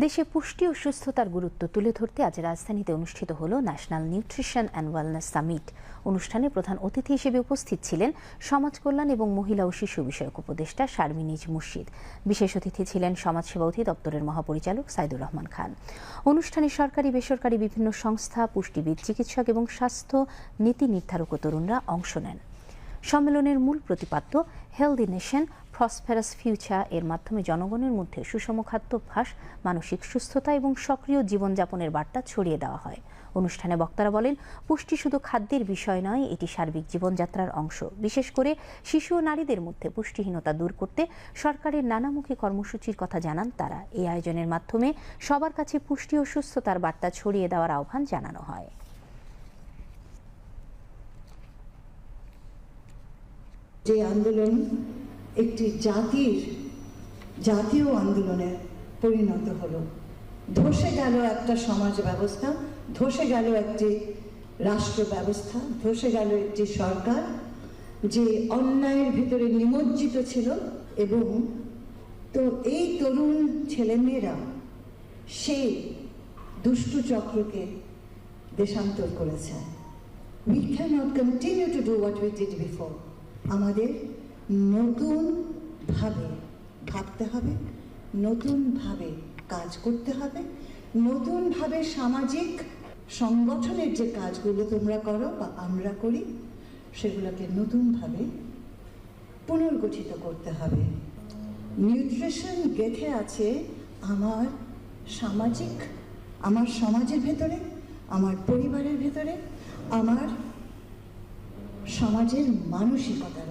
দেশে পুষ্টি ও সুস্থতার গুরুত্ব তুলে ধরতে আজ রাজধানীতে অনুষ্ঠিত হল national nutrition and wellness summit. অনুষ্ঠানে প্রধান অতিথি হিসেবে উপস্থিত ছিলেন সমাজ কল্যাণ এবং মহিলা ও শিশু বিষয়ক উপদেষ্টা শারমিনিজ মুর্শিদ। বিশেষ অতিথি ছিলেন সমাজসেবা অধিদপ্তরের মহাপরিচালক সাইদুর রহমান খান। অনুষ্ঠানে সরকারি, বেসরকারি বিভিন্ন সংস্থা, পুষ্টিবিদ, চিকিৎসক এবং স্বাস্থ্য নীতি নির্ধারক তরুণরা অংশ নেন। সম্মেলনের মূল প্রতিপাদ্য হেলদি নেশন প্রসপেরাস ফিউচার এর মাধ্যমে জনগণের মধ্যে সুষম খাদ্যাভ্যাস মানসিক সুস্থতা এবং সক্রিয় জীবনযাপনের বার্তা ছড়িয়ে দেওয়া হয়। অনুষ্ঠানে বক্তারা বলেন, পুষ্টি শুধু খাদ্যের বিষয় নয়, এটি সার্বিক জীবনযাত্রার অংশ। বিশেষ করে শিশু ও নারীদের মধ্যে পুষ্টিহীনতা দূর করতে সরকারের নানামুখী কর্মসূচির কথা জানান তারা। এই আয়োজনের মাধ্যমে সবার কাছে পুষ্টি ও সুস্থতার বার্তা ছড়িয়ে দেওয়ার আহ্বান জানানো হয়। যে আন্দোলন একটি জাতির, জাতীয় আন্দোলনে পরিণত হলো। ধসে গেল একটা সমাজ ব্যবস্থা, ধসে গেল একটি রাষ্ট্র ব্যবস্থা, ধসে গেল একটি সরকার যে অন্যায়ের ভিতরে নিমজ্জিত ছিল এবং তো এই তরুণ ছেলেমেয়েরা সেই দুষ্টু চক্রকে দেশান্তর করেছে। We cannot continue to do what we did before. আমাদের নতুনভাবে ভাবতে হবে নতুনভাবে কাজ করতে হবে নতুনভাবে সামাজিক সংগঠনের যে কাজগুলো তোমরা করো বা আমরা করি, সেগুলোকে নতুনভাবে পুনর্গঠিত করতে হবে। নিউট্রিশন গেথে আছে আমার সামাজিক, আমার সমাজের ভেতরে, আমার পরিবারের ভেতরে, আমার সমাজের মানসিকতার